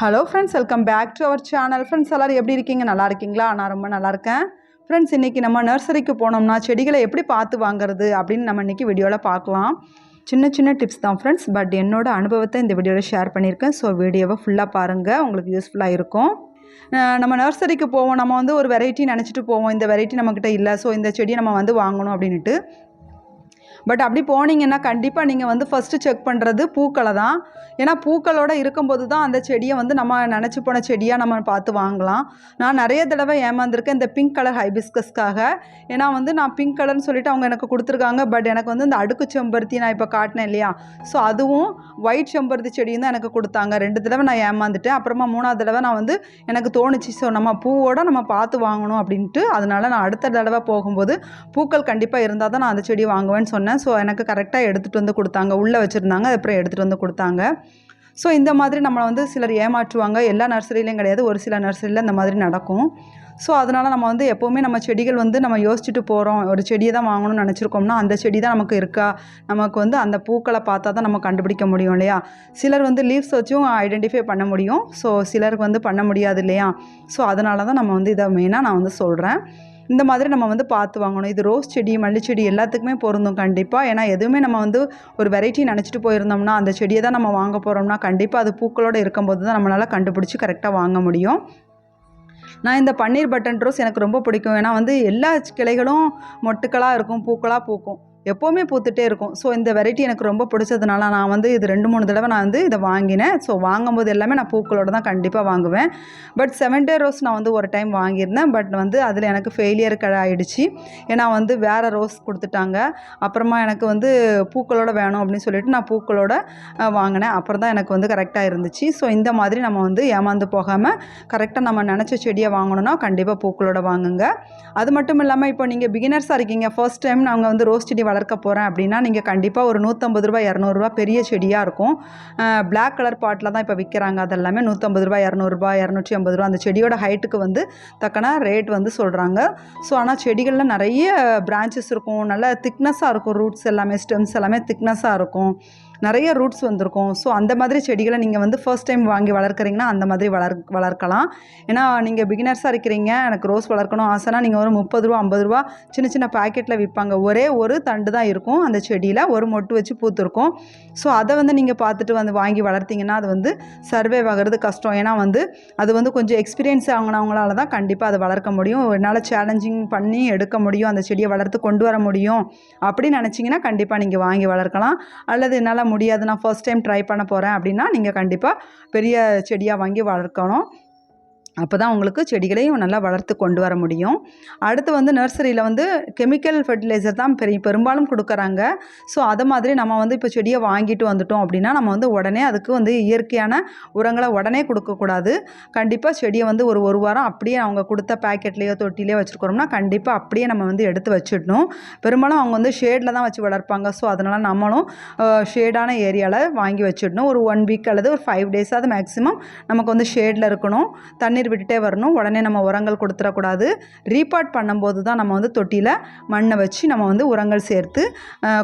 Hello friends welcome back to our channel friends எல்லோரும் எப்படி இருக்கீங்க? நல்லா இருக்கீங்களா? நான் ரொம்ப நல்லா இருக்கேன். ஃப்ரெண்ட்ஸ் இன்றைக்கி நம்ம நர்சரிக்கு போனோம்னா செடிகளை எப்படி பார்த்து வாங்குறது அப்படின்னு நம்ம இன்றைக்கி வீடியோவில் பார்க்கலாம். சின்ன சின்ன டிப்ஸ் தான் ஃப்ரெண்ட்ஸ் பட் என்னோடய அனுபவத்தை இந்த வீடியோவில் ஷேர் பண்ணியிருக்கேன். ஸோ வீடியோவை ஃபுல்லாக பாருங்கள் உங்களுக்கு யூஸ்ஃபுல்லாக இருக்கும். நம்ம நர்சரிக்கு போவோம். நம்ம வந்து ஒரு வெரைட்டி நினச்சிட்டு போவோம். இந்த வெரைட்டி நம்மக்கிட்ட இல்லை. ஸோ இந்த செடியை நம்ம வந்து வாங்கணும் அப்படின்ட்டு பட் அப்படி போனீங்கன்னா கண்டிப்பாக நீங்கள் வந்து ஃபஸ்ட்டு செக் பண்ணுறது பூக்களை தான். ஏன்னா பூக்களோட இருக்கும்போது தான் அந்த செடியை வந்து நம்ம நினச்சி போன செடியாக நம்ம பார்த்து வாங்கலாம். நான் நிறைய தடவை ஏமாந்துருக்கேன் இந்த பிங்க் கலர் ஹைபிஸ்கஸ்க்காக ஏன்னா வந்து நான் பிங்க் கலர்னு சொல்லிட்டு அவங்க எனக்கு கொடுத்துருக்காங்க. பட் எனக்கு வந்து இந்த அடுக்கு செம்பருத்தி நான் இப்போ காட்டினேன் இல்லையா? ஸோ அதுவும் ஒயிட் செம்பருத்தி செடியும் தான் எனக்கு கொடுத்தாங்க. ரெண்டு தடவை நான் ஏமாந்துட்டேன். அப்புறமா மூணாவது தடவை நான் வந்து எனக்கு தோணுச்சு. ஸோ நம்ம பூவோட நம்ம பார்த்து வாங்கணும் அப்படின்ட்டு. அதனால் நான் அடுத்த தடவை போகும்போது பூக்கள் கண்டிப்பாக இருந்தால் தான் நான் அந்த செடி வாங்குவேன்னு சொன்னேன். ஸோ எனக்கு கரெக்டாக எடுத்துகிட்டு வந்து கொடுத்தாங்க. உள்ளே வச்சுருந்தாங்க. அப்புறம் எடுத்துகிட்டு வந்து கொடுத்தாங்க. ஸோ இந்த மாதிரி நம்மளை வந்து சிலர் ஏமாற்றுவாங்க. எல்லா நர்சரிலையும் கிடையாது. ஒரு சில நர்சரியில் இந்த மாதிரி நடக்கும். ஸோ அதனால் நம்ம வந்து எப்போவுமே நம்ம செடிகள் வந்து நம்ம யோசிச்சுட்டு போகிறோம் ஒரு செடியை தான் வாங்கணும்னு நினச்சிருக்கோம்னா அந்த செடி தான் நமக்கு இருக்கா? நமக்கு வந்து அந்த பூக்களை பார்த்தா தான் நம்ம கண்டுபிடிக்க முடியும் இல்லையா? சிலர் வந்து லீவ்ஸ் வச்சும் ஐடென்டிஃபை பண்ண முடியும். ஸோ சிலருக்கு வந்து பண்ண முடியாது இல்லையா? ஸோ அதனால தான் நம்ம வந்து இதை மெயினாக நான் வந்து சொல்கிறேன் இந்த மாதிரி நம்ம வந்து பார்த்து வாங்கணும். இது ரோஸ் செடி மல்லிச்செடி எல்லாத்துக்குமே பொருந்தும் கண்டிப்பாக ஏன்னா எதுவுமே நம்ம வந்து ஒரு வெரைட்டி நினச்சிட்டு போயிருந்தோம்னா அந்த செடியை தான் நம்ம வாங்க போகிறோம்னா கண்டிப்பாக அது பூக்களோடு இருக்கும்போது தான் நம்மளால் கண்டுபிடிச்சி கரெக்டாக வாங்க முடியும். நான் இந்த பன்னீர் பட்டன் ரோஸ் எனக்கு ரொம்ப பிடிக்கும். ஏன்னா வந்து எல்லா கிளைகளும் மொட்டுக்களாக இருக்கும் பூக்களாக பூக்கும். எப்போவுமே பூத்துட்டே இருக்கும். ஸோ இந்த வெரைட்டி எனக்கு ரொம்ப பிடிச்சதுனால நான் வந்து இது ரெண்டு மூணு தடவை நான் வந்து இதை வாங்கினேன். ஸோ வாங்கும்போது எல்லாமே நான் பூக்களோட தான் கண்டிப்பாக வாங்குவேன். பட் செவன் டே ரோஸ் நான் வந்து ஒரு டைம் வாங்கியிருந்தேன். பட் வந்து அதில் எனக்கு ஃபெயிலியர் ஆகிடுச்சு ஏன்னா வந்து வேறு ரோஸ் கொடுத்துட்டாங்க. அப்புறமா எனக்கு வந்து பூக்களோட வேணும் அப்படின்னு சொல்லிட்டு நான் பூக்களோட வாங்கினேன். அப்புறம் தான் எனக்கு வந்து கரெக்டாக இருந்துச்சு. ஸோ இந்த மாதிரி நம்ம வந்து ஏமாந்து போகாமல் கரெக்டாக நம்ம நினச்ச செடியை வாங்கணும்னா கண்டிப்பாக பூக்களோட வாங்குங்க. அது மட்டும் இல்லாமல் இப்போ நீங்கள் பிகினர்ஸாக இருக்கீங்க. ஃபர்ஸ்ட் டைம் நாங்கள் வந்து ரோஸ் செடி வளர்க்க போகிறேன் அப்படின்னா நீங்கள் கண்டிப்பாக ஒரு நூற்றம்பது ரூபா இரநூறுபா பெரிய செடியாக இருக்கும். பிளாக் கலர் பாட்டில் தான் இப்போ விற்கிறாங்க அதெல்லாமே. நூற்றம்பது ரூபா இரநூறுபா இரநூற்றி ஐம்பது ரூபா அந்த செடியோட ஹைட்டுக்கு வந்து தக்கன ரேட் வந்து சொல்கிறாங்க ஸோ ஆனால் செடிகளில் நிறைய பிரான்ச்சஸ் இருக்கும். நல்ல திக்னஸாக இருக்கும். ரூட்ஸ் எல்லாமே ஸ்டெம்ஸ் எல்லாமே திக்னஸாக இருக்கும். நிறைய ரூட்ஸ் வந்திருக்கும். ஸோ அந்த மாதிரி செடிகளை நீங்கள் வந்து ஃபர்ஸ்ட் டைம் வாங்கி வளர்க்குறீங்கன்னா அந்த மாதிரி வளர் வளர்க்கலாம். ஏன்னா நீங்கள் பிகினர்ஸாக இருக்கிறீங்க. எனக்கு ரோஸ் வளர்க்கணும் ஆசைனா நீங்கள் ஒரு முப்பது ரூபா ஐம்பது ரூபா சின்ன சின்ன பாக்கெட்டில் விற்பாங்க. ஒரே ஒரு தண்டு தான் இருக்கும். அந்த செடியில் ஒரு மொட்டு வச்சு பூத்துருக்கும். ஸோ அதை வந்து நீங்கள் பார்த்துட்டு வந்து வாங்கி வளர்த்தீங்கன்னா அது வந்து சர்வே ஆகிறது கஷ்டம். ஏன்னா வந்து அது வந்து கொஞ்சம் எக்ஸ்பீரியன்ஸ் ஆகினவங்களால தான் கண்டிப்பாக அதை வளர்க்க முடியும். என்னால் சேலஞ்சிங் பண்ணி எடுக்க முடியும். அந்த செடியை வளர்த்து கொண்டு வர முடியும். அப்படின்னு நினச்சிங்கன்னா கண்டிப்பாக நீங்கள் வாங்கி வளர்க்கலாம். அல்லது என்னால் முடியாது. நான் ஃபர்ஸ்ட் டைம் ட்ரை பண்ண போகிறேன் அப்படின்னா நீங்கள் கண்டிப்பாக பெரிய செடியாக வாங்கி வளர்க்கணும். அப்போ தான் உங்களுக்கு செடிகளையும் நல்லா வளர்த்து கொண்டு வர முடியும். அடுத்து வந்து நர்சரியில் வந்து கெமிக்கல் ஃபெர்டிலைசர் தான் பெரிய பெரும்பாலும் கொடுக்குறாங்க. ஸோ அதை மாதிரி நம்ம வந்து இப்போ செடியை வாங்கிட்டு வந்துட்டோம் அப்படின்னா நம்ம வந்து உடனே அதுக்கு வந்து இயற்கையான உரங்களை உடனே கொடுக்கக்கூடாது கண்டிப்பாக செடியை வந்து ஒரு ஒரு வாரம் அப்படியே அவங்க கொடுத்த பேக்கெட்லேயோ தொட்டிலையோ வச்சுருக்கிறோம்னா கண்டிப்பாக அப்படியே நம்ம வந்து எடுத்து வச்சிடணும். பெரும்பாலும் அவங்க வந்து ஷேடில் தான் வச்சு வளர்ப்பாங்க. ஸோ அதனால் நம்மளும் ஷேடான ஏரியாவில் வாங்கி வச்சிடணும். ஒரு ஒன் வீக் அல்லது ஒரு ஃபைவ் டேஸாவது மேக்ஸிமம் நமக்கு வந்து ஷேடில் இருக்கணும். தண்ணி தண்ணீர் விட்டுட்டே வரணும். உடனே நம்ம உரங்கள் கொடுத்துடக்கூடாது. ரீபாட் பண்ணும்போது தான் நம்ம வந்து தொட்டியில் மண்ணை வச்சு நம்ம வந்து உரங்கள் சேர்த்து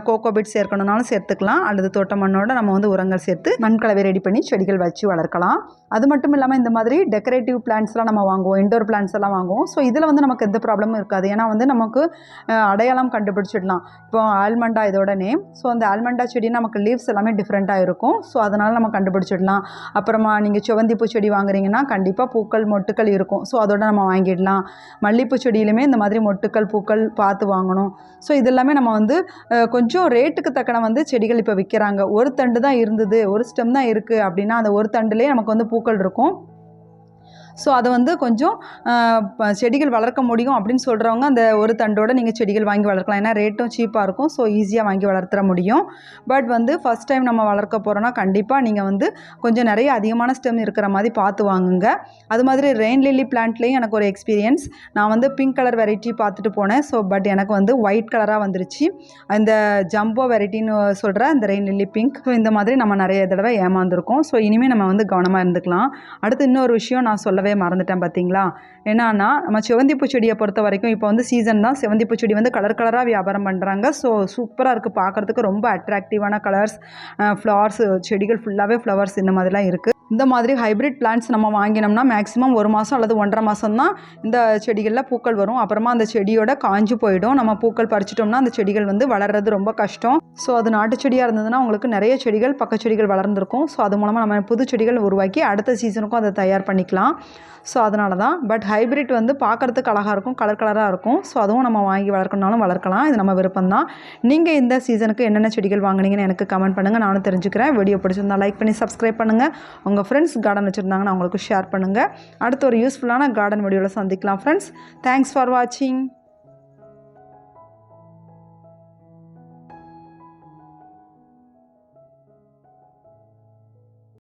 கோகோபிட் சேர்க்கணுன்னாலும் சேர்த்துக்கலாம். அல்லது தோட்ட மண்ணோட நம்ம வந்து உரங்கள் சேர்த்து மண்கலவை ரெடி பண்ணி செடிகள் வச்சு வளர்க்கலாம். அது மட்டும் இல்லாமல் இந்த மாதிரி டெக்கரேட்டிவ் பிளான்ஸ்லாம் நம்ம வாங்குவோம். இண்டோர் பிளான்ஸ் எல்லாம் வாங்குவோம். ஸோ இதில் வந்து நமக்கு எந்த ப்ராப்ளமும் இருக்காது. ஏன்னா வந்து நமக்கு அடையாளம் கண்டுபிடிச்சிடலாம். இப்போ ஆல்மண்டா இதோட நேம் ஸோ அந்த ஆல்மண்டா செடி நமக்கு லீவ்ஸ் எல்லாமே டிஃப்ரெண்ட்டாக இருக்கும். ஸோ அதனால் நம்ம கண்டுபிடிச்சிடலாம். அப்புறமா நீங்கள் செவந்திப்பூ செடி வாங்குறீங்கன்னா கண்டிப்பாக பூக்கள் மொட்டுக்கள் இருக்கும். ஸோ அதோட நம்ம வாங்கிடலாம். மல்லிப்பூ செடியிலுமே இந்த மாதிரி மொட்டுக்கள் பூக்கள் பார்த்து வாங்கணும். ஸோ இதெல்லாமே நம்ம வந்து கொஞ்சம் ரேட்டுக்கு தக்கன வந்து செடிகள் இப்போ விற்கிறாங்க ஒரு தண்டு தான் இருந்தது ஒரு ஸ்டெம் தான் இருக்குது அப்படின்னா அந்த ஒரு தண்டுலேயே நமக்கு வந்து பூக்கள் இருக்கும். ஸோ அதை வந்து கொஞ்சம் செடிகள் வளர்க்க முடியும் அப்படின்னு சொல்கிறவங்க அந்த ஒரு தண்டோட நீங்கள் செடிகள் வாங்கி வளர்க்கலாம். ஏன்னா ரேட்டும் சீப்பாக இருக்கும். ஸோ ஈஸியாக வாங்கி வளர்த்துற முடியும். பட் வந்து ஃபஸ்ட் டைம் நம்ம வளர்க்க போகிறோன்னா கண்டிப்பாக நீங்கள் வந்து கொஞ்சம் நிறைய அதிகமான ஸ்டெம் இருக்கிற மாதிரி பார்த்து வாங்குங்க. அது மாதிரி ரெயின் லில்லி பிளான்ட்லேயும் எனக்கு ஒரு எக்ஸ்பீரியன்ஸ் நான் வந்து பிங்க் கலர் வெரைட்டி பார்த்துட்டு போனேன். ஸோ பட் எனக்கு வந்து ஒயிட் கலராக வந்துருச்சு. அந்த ஜம்போ வெரைட்டின்னு சொல்கிற அந்த ரெயின் லில்லி பிங்க் ஸோ இந்த மாதிரி நம்ம நிறைய தடவை ஏமாந்துருக்கோம். ஸோ இனிமேல் நம்ம வந்து கவனமாக இருந்துக்கலாம். அடுத்து இன்னொரு விஷயம் நான் சொல்லவே மறந்துட்டேன் பார்த்தீங்களா என்னன்னா நம்ம செவந்திப்பூ செடியை பொறுத்த வரைக்கும் இப்போ வந்து சீசன் தான். செவந்திப்பூ செடி வந்து கலர் கலராக வியாபாரம் பண்ணுறாங்க ஸோ சூப்பராக இருக்குது பார்க்குறதுக்கு ரொம்ப அட்ராக்டிவான கலர்ஸ் ஃப்ளவர்ஸ் செடிகள் ஃபுல்லாகவே ஃப்ளவர்ஸ் இந்த மாதிரிலாம் இருக்குது இந்த மாதிரி ஹைப்ரிட் பிளான்ட்ஸ் நம்ம வாங்கினோம்னா மேக்ஸிமம் ஒரு மாதம் அல்லது ஒன்றரை மாதம் தான் இந்த செடிகளில் பூக்கள் வரும். அப்புறமா அந்த செடியோட காஞ்சு போயிடும். நம்ம பூக்கள் பறிச்சிட்டோம்னா அந்த செடிகள் வந்து வளர்றது ரொம்ப கஷ்டம். ஸோ அது நாட்டு செடியாக இருந்ததுன்னா உங்களுக்கு நிறைய செடிகள் பக்க செடிகள் வளர்ந்துருக்கும். ஸோ அது மூலமாக நம்ம புது செடிகள் உருவாக்கி அடுத்த சீசனுக்கும் அதை தயார் பண்ணிக்கலாம். ஸோ அதனால தான் பட் ஹைப்ரிட் வந்து பார்க்குறதுக்கு அழகாக இருக்கும் கலர் கலராக இருக்கும். ஸோ அதுவும் நம்ம வாங்கி வளர்க்கணுனாலும் வளர்க்கலாம். இது நம்ம விருப்பம் தான் நீங்கள் இந்த சீசனுக்கு என்னென்ன செடிகள் வாங்குனீங்கன்னு எனக்கு கமெண்ட் பண்ணுங்கள் நானும் தெரிஞ்சுக்கிறேன். வீடியோ பிடிச்சிருந்தா லைக் பண்ணி சப்ஸ்கிரைப் பண்ணுங்கள் உங்கள் ஃப்ரெண்ட்ஸ் கார்டன் வச்சுருந்தாங்கன்னா அவங்களுக்கு ஷேர் பண்ணுங்கள் அடுத்த ஒரு யூஸ்ஃபுல்லான கார்டன் வீடியோவில் சந்திக்கலாம் ஃப்ரெண்ட்ஸ் தேங்க்ஸ் ஃபார் வாட்சிங்